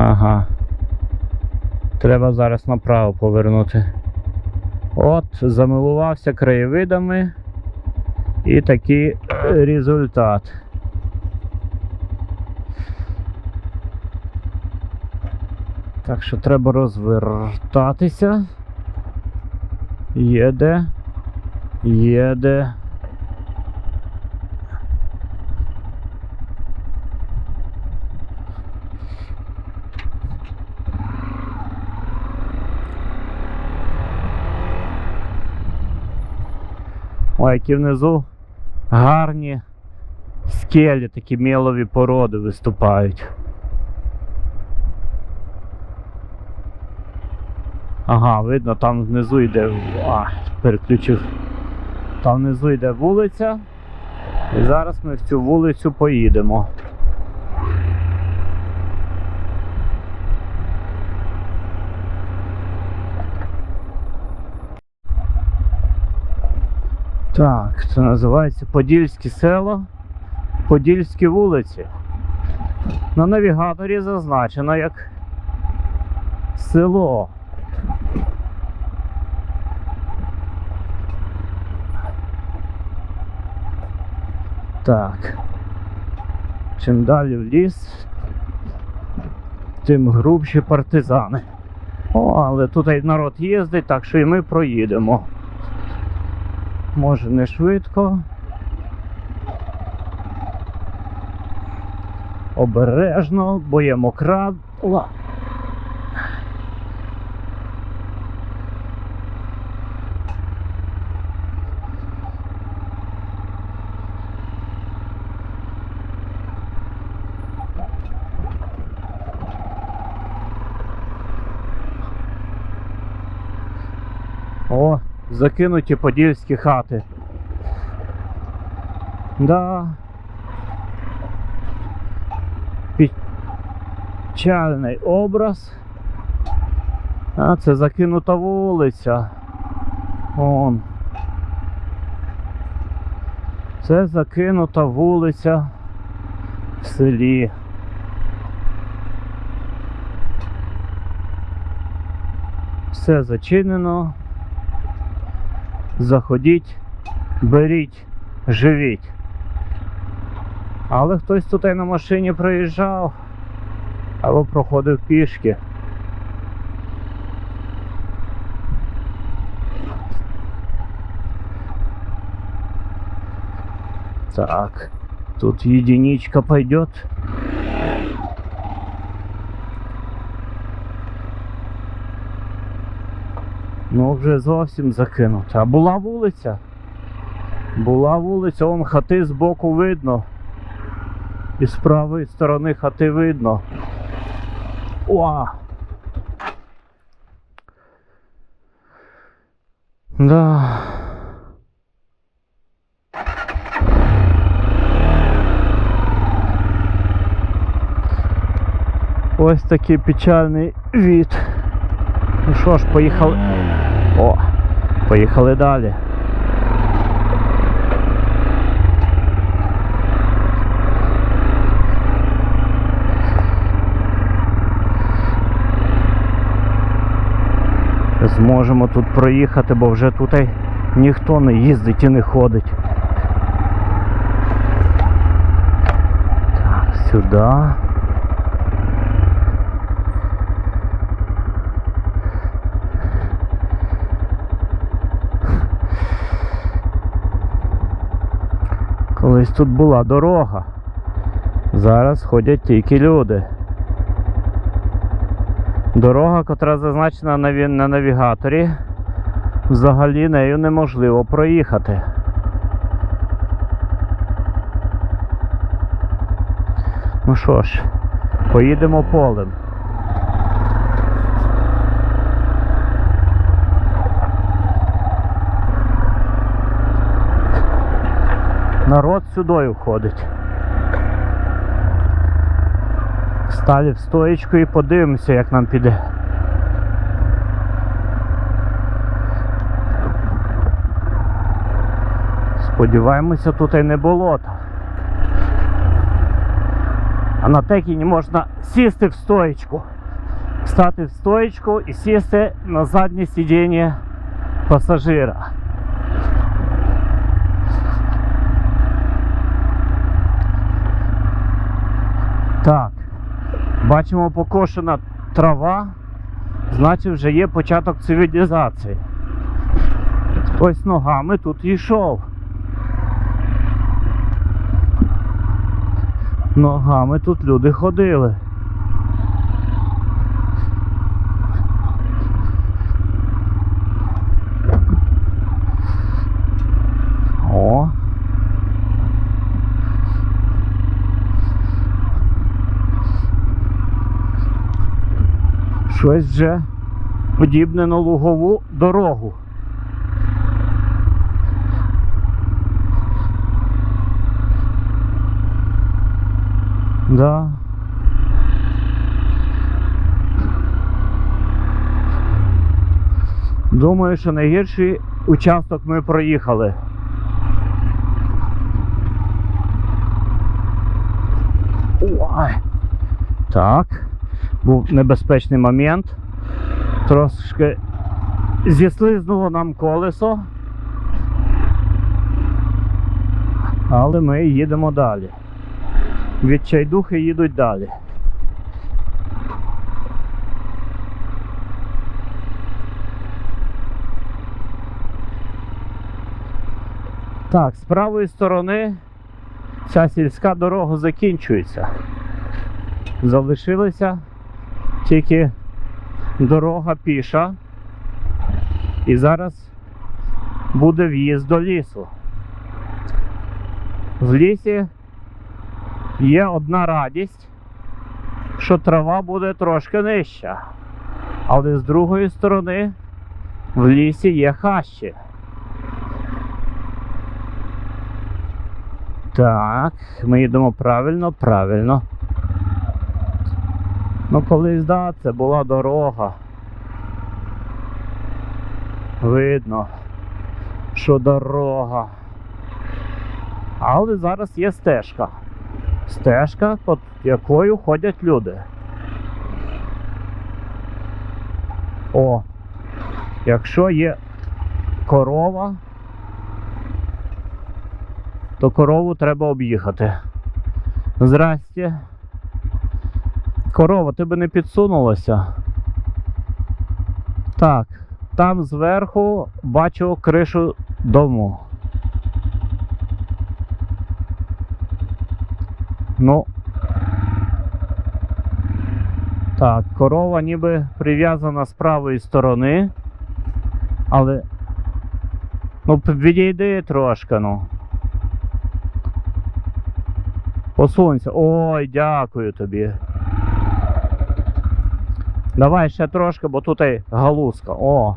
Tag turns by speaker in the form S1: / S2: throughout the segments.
S1: Ага. Треба зараз направо повернути. От, замилувався краєвидами. І такий результат. Так що треба розвертатися. Їде. Їде. Ой, які внизу гарні скелі, такі мілові породи виступають. Ага, видно, там внизу йде. А, переключив. Там внизу йде вулиця. І зараз ми в цю вулицю поїдемо. Так, це називається Подільське село, Подільські вулиці. На навігаторі зазначено як село. Так. Чим далі в ліс, тим грубші партизани. О, але тут і народ їздить, так що і ми проїдемо. Може не швидко. Обережно, бо є мокра. Ла. О, закинуті подільські хати. Да. Печальний образ. А це закинута вулиця. Вон. Це закинута вулиця в селі. Все зачинено. Заходіть, беріть, живіть. Але хтось тут на машині проїжджав або проходив пішки. Так, тут единичка пойдет. Ну, вже зовсім закинута. А була вулиця. Була вулиця, вон хати збоку видно. І з правої сторони хати видно. О! Да. Ось такий печальний від. Ну що ж, поїхали. О, поїхали далі. Зможемо тут проїхати, бо вже тут ніхто не їздить і не ходить. Так, сюди. Колись тут була дорога. Зараз ходять тільки люди. Дорога, котра зазначена на, ві- на навігаторі, взагалі нею неможливо проїхати. Ну що ж, поїдемо полем. Народ сюди входить. Сталі в стоечку і подивимося, як нам піде. Сподіваємося, тут і не болото. А на текіні можна сісти в стоечку. Стати в стоечку і сісти на заднє сидіння пасажира. Так, бачимо покошена трава, значить вже є початок цивілізації. Хтось ногами тут йшов. Ногами тут люди ходили. О. Щось вже подібне на лугову дорогу. Да. Думаю, що найгірший участок ми проїхали. Ой. Так. Був небезпечний момент. Трошки зіслизнуло нам колесо. Але ми їдемо далі. Відчайдухи їдуть далі. Так, з правої сторони ця сільська дорога закінчується. Залишилася тільки дорога піша. І зараз буде в'їзд до лісу. В лісі є одна радість, що трава буде трошки нижча. Але з другої сторони в лісі є хащі. Так, ми їдемо правильно, правильно. Ну, колись, да, це була дорога. Видно, що дорога. Але зараз є стежка. Стежка, під якою ходять люди. О, якщо є корова, то корову треба об'їхати. Здрасте. Корова, ти би не підсунулася. Так, там зверху бачу кришу дому. Ну. Так, корова ніби прив'язана з правої сторони. Але. Ну, відійди трошки, ну. Посунься. Ой, дякую тобі. Давай ще трошки, бо тут і галузка. О.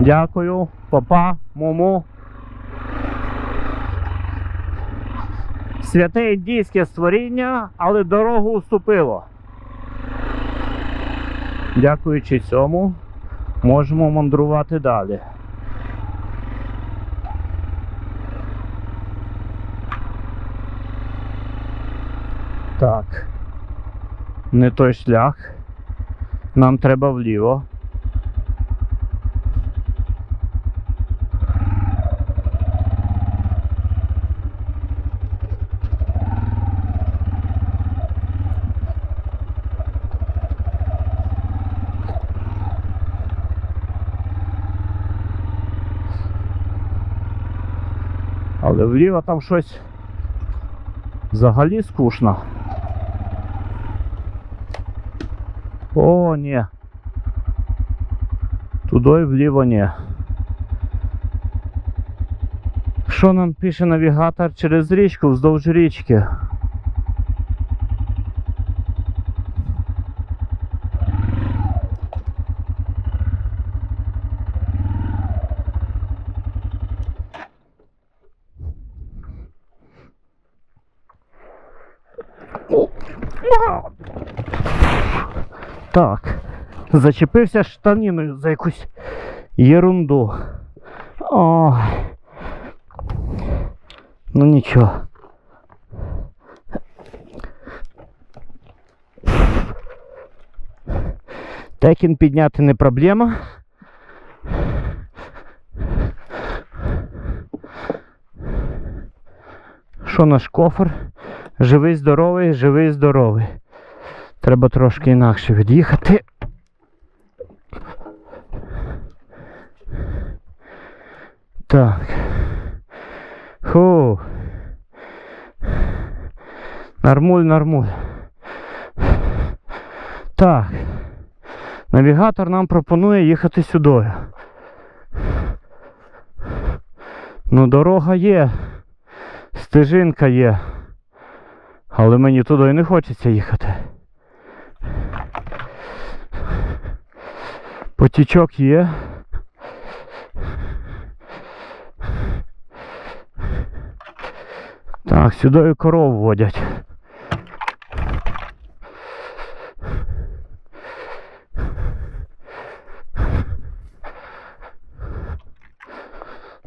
S1: Дякую, папа, муму. Святе індійське створіння, але дорогу уступило. Дякуючи цьому, можемо мандрувати далі. Так. Не той шлях. Нам треба вліво. Але вліво там щось взагалі скучно. О, ні. Туди вліво ні. Що нам пише навігатор через річку вздовж річки? Так. Зачепився штаниною за якусь ерунду. О. Ну нічого. Текін підняти не проблема. Що наш кофр? Живий здоровий, живий здоровий. Треба трошки інакше від'їхати. Так. Фу. Нормуль, нормуль. Так. Навігатор нам пропонує їхати сюди. Ну, дорога є, стежинка є. Але мені туди не хочеться їхати. Потічок є. Так, сюди і коров водять.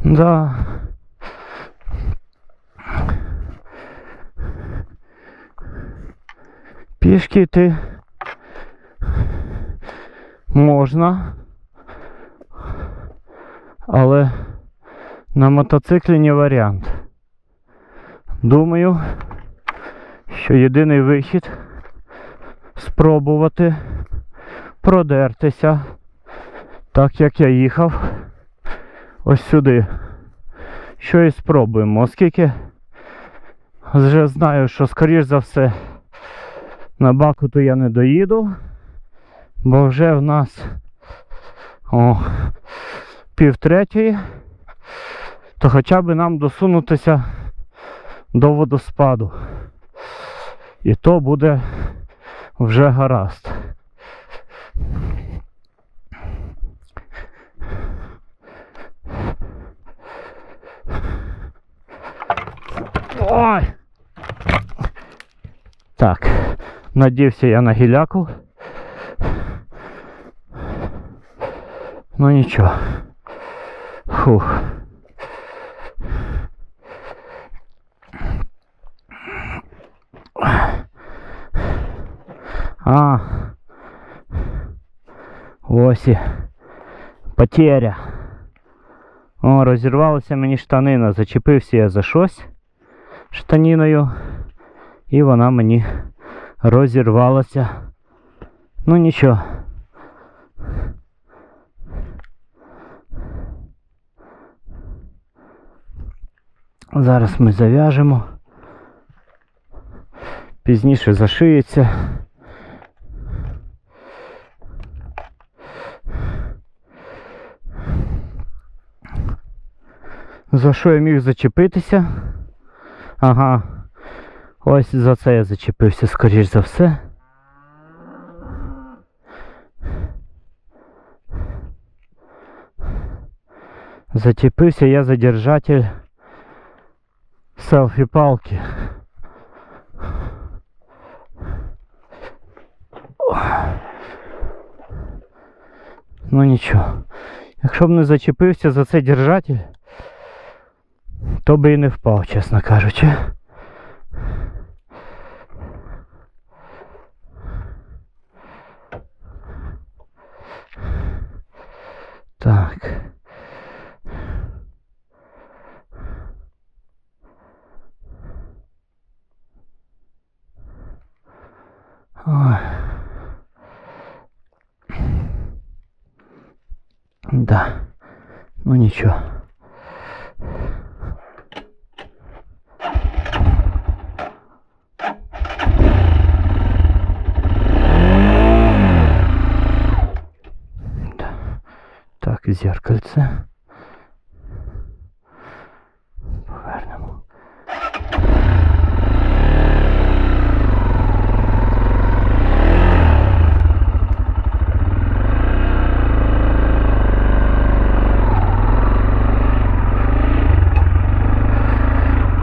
S1: Да. Пішки йти можна, але на мотоциклі не варіант. Думаю, що єдиний вихід спробувати продертися, так як я їхав ось сюди. Що і спробуємо, оскільки вже знаю, що скоріш за все на Бакуту я не доїду, бо вже в нас о, пів третьої, то хоча б нам досунутися до водоспаду. І то буде вже гаразд. Ой! Так, надівся я на гіляку. Ну нічого. Фух. А. Ось і потеря. О, розірвалася мені штанина. Зачепився я за щось штаніною. І вона мені розірвалася. Ну нічого. Зараз ми зав'яжемо. Пізніше зашиється. За що я міг зачепитися? Ага. Ось за це я зачепився, скоріш за все. Зачепився я за держатель селфі палки. Ну нічого. Якщо б не зачепився за цей держатель, то би і не впав, чесно кажучи. Так. Ой. Да. Ну ничего. Да. Так, зеркальце. Повернемо.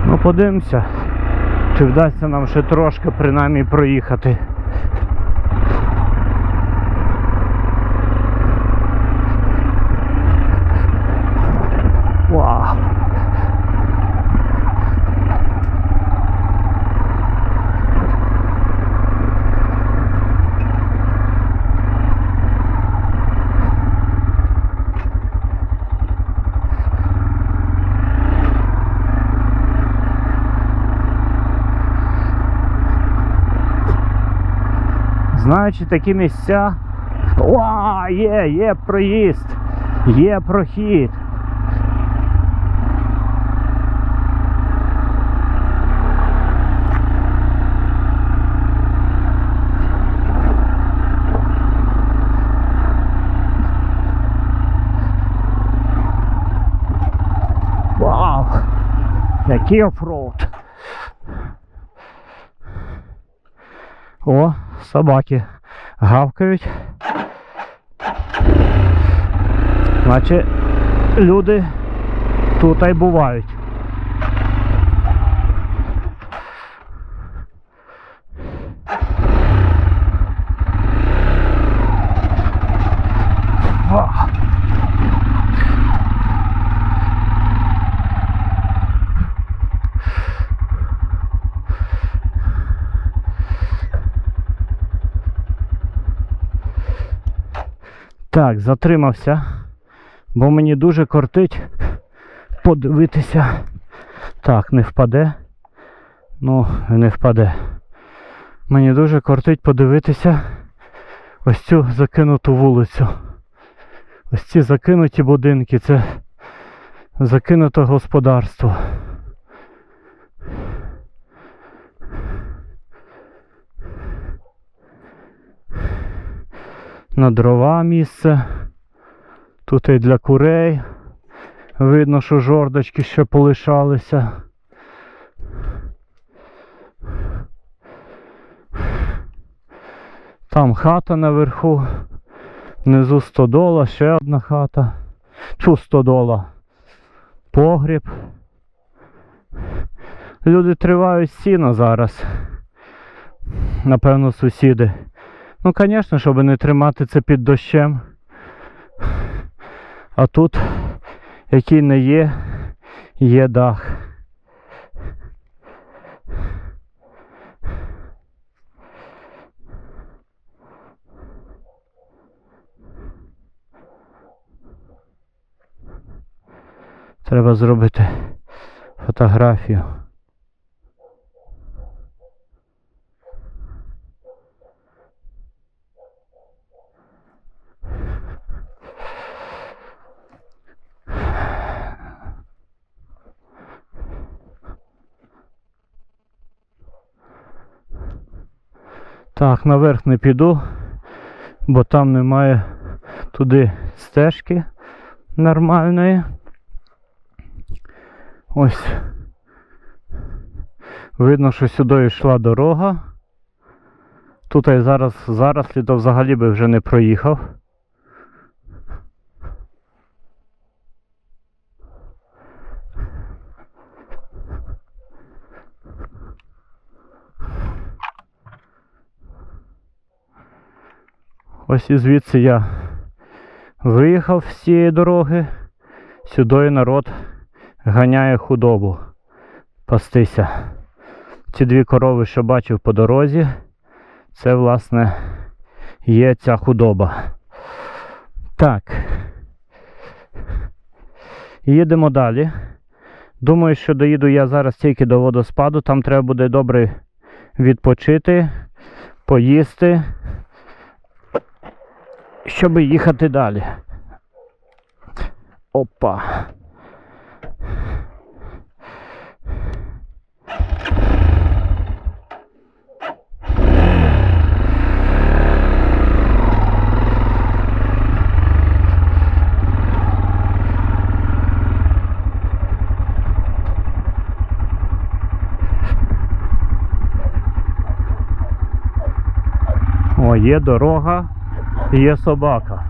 S1: Ну, подивимося, чи вдасться нам ще трошки принаймні проїхати. Вау. Значить, такі місця. О, є, є проїзд, є прохід. Вау! Який офроуд! О, собаки гавкають. Значить, люди тут і бувають. Вау! Так, затримався, бо мені дуже кортить подивитися. Так, не впаде. Ну, не впаде. Мені дуже кортить подивитися ось цю закинуту вулицю. Ось ці закинуті будинки, це закинуте господарство. На дрова місце. Тут і для курей. Видно, що жордочки ще полишалися. Там хата наверху. Внизу стодола, ще одна хата. Чу стодола. Погріб. Люди тривають сіно зараз. Напевно, сусіди. Ну, звісно, щоб не тримати це під дощем. А тут, який не є, є дах. Треба зробити фотографію. Так, наверх не піду, бо там немає туди стежки нормальної. Ось. Видно, що сюди йшла дорога. Тут я зараз зараз то взагалі би вже не проїхав. Ось і звідси я виїхав з цієї дороги. Сюди народ ганяє худобу пастися. Ці дві корови, що бачив по дорозі, це, власне, є ця худоба. Так. Їдемо далі. Думаю, що доїду я зараз тільки до водоспаду. Там треба буде добре відпочити, поїсти щоб їхати далі. Опа. О, є дорога, є собака.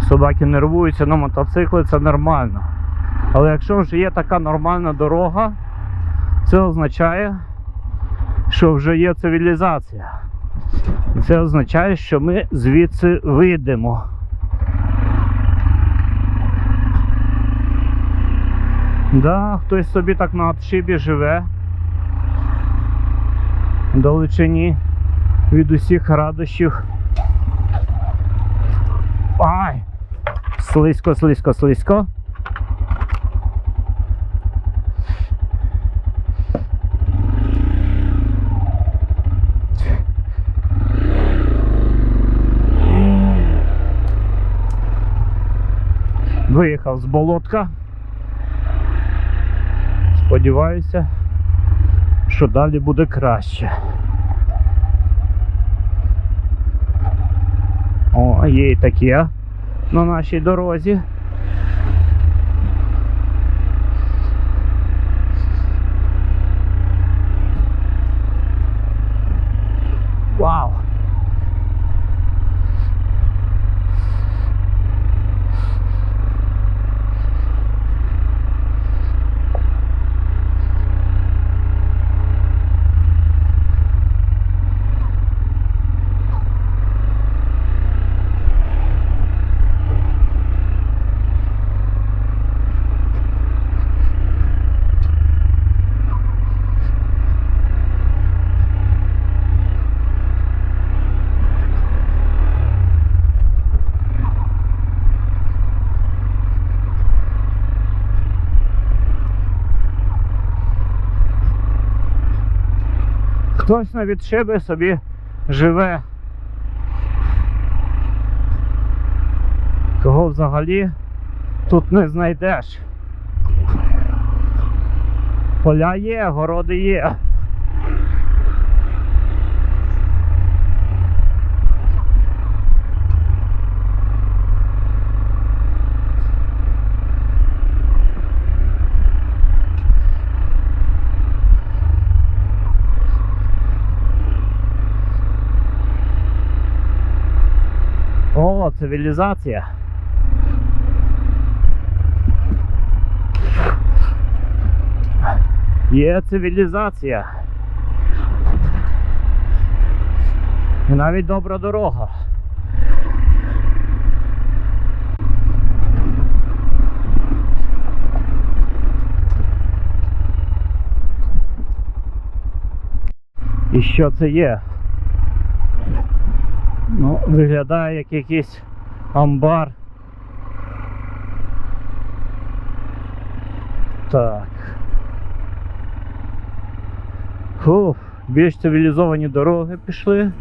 S1: Собаки нервуються на мотоцикли, це нормально. Але якщо вже є така нормальна дорога, це означає, що вже є цивілізація. Це означає, що ми звідси вийдемо. Да, хтось собі так на отшибі живе далечині від усіх радощів. Ай! Слизько, слизько, слизько. Виїхав з болотка. Сподіваюся що далі буде краще. О, є і таке на нашій дорозі. Вау! Хтось на відшиби собі живе. Кого взагалі тут не знайдеш. Поля є, городи є. О, цивілізація. Є цивілізація. І навіть добра дорога. І що це є? Ну, виглядає як якийсь амбар. Так. Фух, більш цивілізовані дороги пішли.